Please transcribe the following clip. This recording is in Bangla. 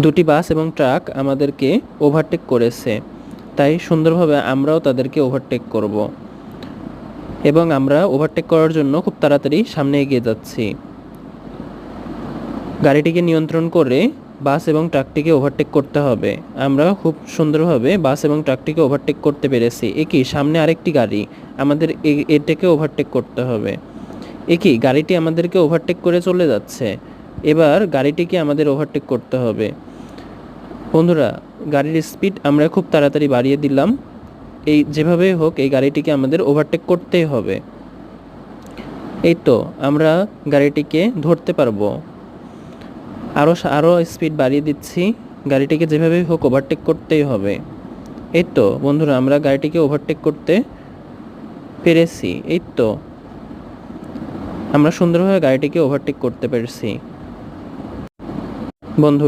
দুটি বাস এবং ট্রাক আমাদেরকে ওভারটেক করেছে। তাই সুন্দরভাবে আমরাও তাদেরকে ওভারটেক করব। এবং আমরা ওভারটেক করার জন্য খুব তাড়াতাড়ি সামনে এগিয়ে যাচ্ছি। গাড়িটিকে নিয়ন্ত্রণ করে বাস এবং ট্রাকটিকে ওভারটেক করতে হবে। আমরা খুব সুন্দরভাবে বাস এবং ট্রাকটিকে ওভারটেক করতে পেরেছি। একই, সামনে আরেকটি গাড়ি আমাদের এটাকে ওভারটেক করতে হবে। একই, গাড়িটি আমাদেরকে ওভারটেক করে চলে যাচ্ছে। এবার গাড়িটিকে আমাদের ওভারটেক করতে হবে। বন্ধুরা, গাড়ির স্পিড আমরা খুব তাড়াতাড়ি বাড়িয়ে দিলাম। এই যেভাবে হোক, এই গাড়িটিকে আমাদের ওভারটেক করতেই হবে। এই তো, আমরা গাড়িটিকে ধরতে পারব। আরও আরও স্পিড বাড়িয়ে দিচ্ছি। গাড়িটিকে যেভাবে হোক ওভারটেক করতেই হবে। এই তো, বন্ধুরা, আমরা গাড়িটিকে ওভারটেক করতে পেরেছি। এই তো, আমরা সুন্দরভাবে গাড়িটিকে ওভারটেক করতে পেরেছি। বন্ধু